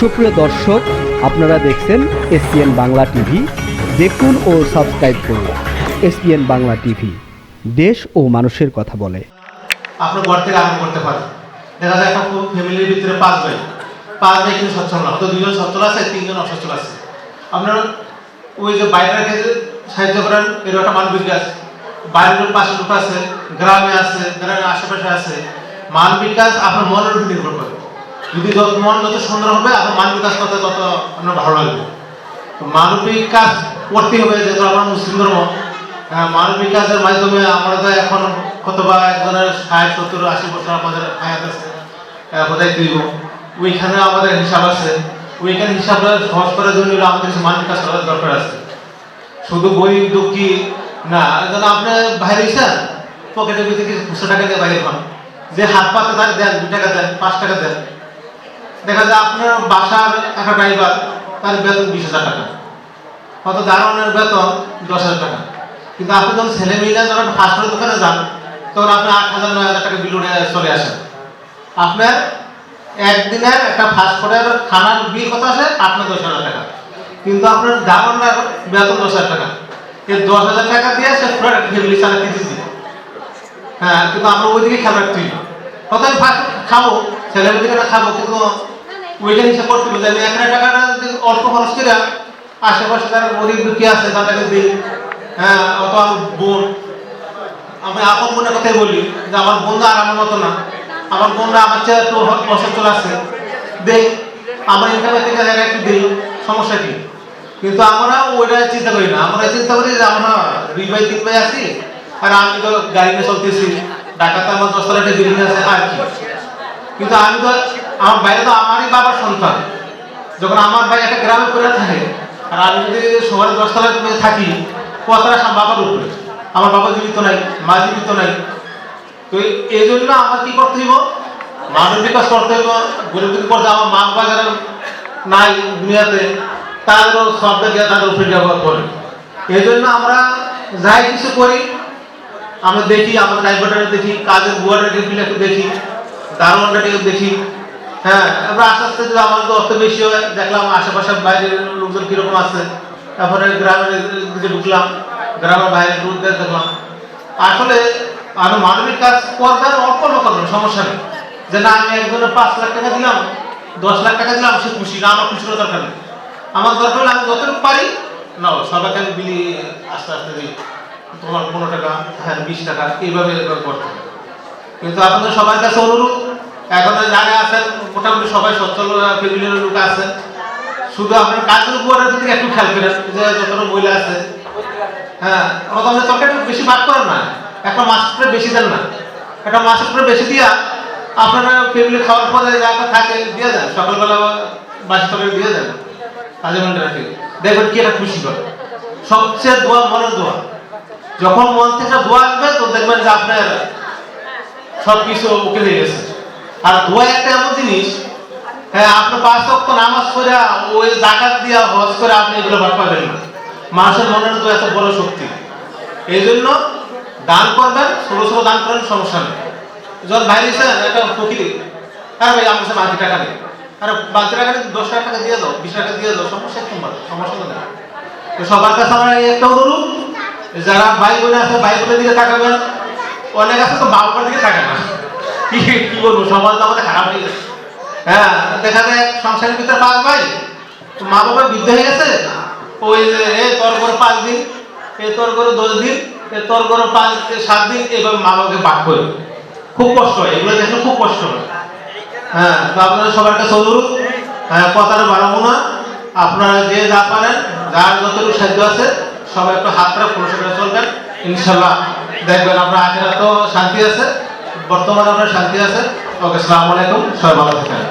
সুপ্রিয় দর্শক, আপনারা দেখছেন এসপিএন বাংলা টিভি। দেখুন ও সাবস্ক্রাইব করুন এসপিএন বাংলা টিভি। দেশ ও মানুষের কথা বলে। আপনার ঘর থেকে আরম্ভ করতে পারেন। দেখা যায় একটা ফ্যামিলির ভিতরে পাঁচ ভাই। পাঁচ ভাই কিন্তু সচ্ছল না। হয়তো দুজন সচ্ছল আছে, তিনজন অসচ্ছল আছে। আপনার ওই যে বাইরের ক্ষেত্রে সাহায্য করেন এরকম একটা মানবিক কাজ বাইরের পাশে আছে, গ্রামে আছে, গ্রামের আশেপাশে আছে। মানবিক কাজ আপনার মনের উপর নির্ভর করে। যদি যত মন যত সুন্দর হবে আপনার মানবিক কাজ করতে তত আপনার ভালো লাগবে। তো মানবিক কাজ করতে হবে যেহেতু আমরা মুসলিম ধর্ম আহ, মানবিক কাজের মাধ্যমে আমরা তো এখন কতবা একজনের ষাট সত্তর আশি বছর আমাদের হায়াত আছে বোধহয় দিব। ওইখানে আমাদের হিসাব আছে। ওইখানে হিসাবটা সহজ করার জন্য আমাদের কিছু মানবিক কাজ করার দরকার আছে। শুধু গরিব দুঃখী না যেন আপনি বাইরে এসেন পকেটে ভিতরে কিছু দুশো টাকা দিয়ে বাইরে পান যে হাত পাতে তার দেন দু টাকা দেন পাঁচ টাকা দেন। দেখা যায় আপনার বাসার একটা ড্রাইভার তার বেতন বিশ হাজার টাকা। কত দারোয়ানের বেতন দশ হাজার টাকা। কিন্তু আপনি যখন ছেলে মেয়েরা যখন ফাস্টের দোকানে যান, তখন আপনি আট হাজার, নয় হাজার টাকা বিল উঠে চলে আসেন আপনার একদিনের একটা ফাস্টফুডের খানার বিল কত আসে? আপনার দশ হাজার টাকা। কিন্তু আপনার দারোয়ানের বেতন দশ হাজার টাকা। এই দশ হাজার টাকা দিয়ে সে পুরো ফ্যামিলি চালাতে দিচ্ছি হ্যাঁ কিন্তু আমরা ওইদিকে খেয়াল রাখতেই আমি ফাস্ট খাব ছেলে মেয়েদিকে খাব, কিন্তু ওইটা হিসাব করতে হবে আমি হাজার টাকাটা যদি অল্প খরচ করে আশেপাশে যারা গরিব দুঃখী আছে, তাদেরকে দিই। হ্যাঁ অথবা বোন। আমি আপন বোনের কথাই বলি যে আমার বন্ধু আর আমার মতো না। আমার বোনরা আমার চেয়ে একটু অসচ্ছল আছে। দেই, আমার ইনকামের থেকে জায়গা একটু দিই, সমস্যা কি? কিন্তু আমরা ওইটা চিন্তা করি না। আমরা চিন্তা করি যে আমরা দুই ভাই, তিন ভাই আছি আর আমি তো গাড়ি নিয়ে চলতেছি। ঢাকাতে আমার দশতলা একটা বিল্ডিং আছে, আর কি? কিন্তু আমি তো আমার বাইরে তো আমারই বাবার সন্তান। যখন আমার ভাই একটা গ্রামে পড়ে থাকে, আর আমি যদি শহরে দশতলায় থাকি, কথাটা বাবার উপরে। আমার বাবা জীবিত নাই, মা জীবিত নাই। তো এই জন্য আমার কি করতে হইব? মানব বিকাশ করতে হইব। গরিব দুঃখী করতে আমার মা বাবা যারা নাই দুনিয়াতে তাদেরও সবটা গিয়ে তাদের উপরে ব্যবহার করে। এই জন্য আমরা যাই কিছু করি, আমরা দেখি, আমার ড্রাইভারটা দেখি, কাজের বুয়াটাকে দেখি দারোয়ানটাকে দেখি। হ্যাঁ এবার আস্তে আস্তে যদি আমার তো অর্থ বেশি হয়, দেখলাম আশেপাশে বাইরের লোকজন কীরকম আছে। তারপরে গ্রামের দিকে ঢুকলাম, গ্রামের বাইরে ঢুকতে দেখলাম। আসলে আমি মানবিক কাজ করবেন অল্প করবেন সমস্যা নেই। যে না, আমি একজনের পাঁচ লাখ টাকা দিলাম, দশ লাখ টাকা দিলাম, সে খুশি না, আমার খুশি করার দরকার নেই। আমার দরকার হলে আমি যতটুকু পারি না সবাইকে আমি বিলি আস্তে আস্তে দিই। তোমার পনেরো টাকা হ্যাঁ বিশ টাকা, এইভাবে এইভাবে করতে হবে কিন্তু আপনাদের সবার কাছে অনুরোধ এখন যারা আছেন, মোটামুটি সবাই সচ্ছল ফ্যামিলির লোক আছেন শুধু আপনার কাজের উপরে যদি একটু খেয়াল করেন, যে যতটা মহিলা আছে হ্যাঁ আমাদের তরকারি বেশি ভাগ করেন না। একটা মাছের বেশি দেন না। একটা উপরে বেশি দিয়া আপনারা ফ্যামিলি খাওয়ার পরে যা থাকে দিয়ে দেন। সকালবেলা বাসি তরকারি দিয়ে দেন। কাজে মনে রাখি। দেখবেন কি একটা খুশি করে। সবচেয়ে দোয়া মনের দোয়া। যখন মন থেকে দোয়া আসবে, তো দেখবেন যে আপনার সব কিছু ওকে হয়ে গেছে। আর দোয়া একটা এমন জিনিস হ্যাঁ আপনি পাঁচ ওয়াক্ত নামাজ পড়ে ওই জাকাত দিয়া হজ করে আপনি এগুলো ভাগ পাবেন না। মানুষের মনের তো এত বড় শক্তি। এই জন্য দান করবেন ছোট ছোট দান করেন, সমস্যা নেই। যখন বাইরে এসে একটা ফকির, আরে ভাই, আমার বাকি টাকা নেই। আরে বাকি টাকা নেই দশ টাকা টাকা দিয়ে দাও, বিশ টাকা দিয়ে দাও, সমস্যা তোমার? সমস্যা নেই। তো সবার কাছে আমার একটা অনুরোধ যারা ভাই বোন আছে, ভাই বোনের দিকে তাকাবেন, অনেক আছে তো বাবার দিকে থাকে না কি কি আমাদের খারাপ হয়ে গেছে। হ্যাঁ সংসারের ভিতরে মা হয়ে গেছে? ওই এ তোর করে পাঁচ দিন, এ তোর করে দশ দিন, এ তোর করে পাঁচ সাত দিন মা বাবাকে খুব কষ্ট হয়, এগুলো খুব কষ্ট হয়। হ্যাঁ তো অনুরোধ হ্যাঁ কথাটা না। আপনারা যে যা পারেন, যার যতটুকু সাহায্য আছে, সবাই একটু হাতটা করে চলবেন। ইনশাল্লাহ দেখবেন আপনার আখেরা তো শান্তি আছে। বর্তমানে আপনার শান্তি আছে। ওকে সালাম আলাইকুম। সবাই ভালো থাকেন।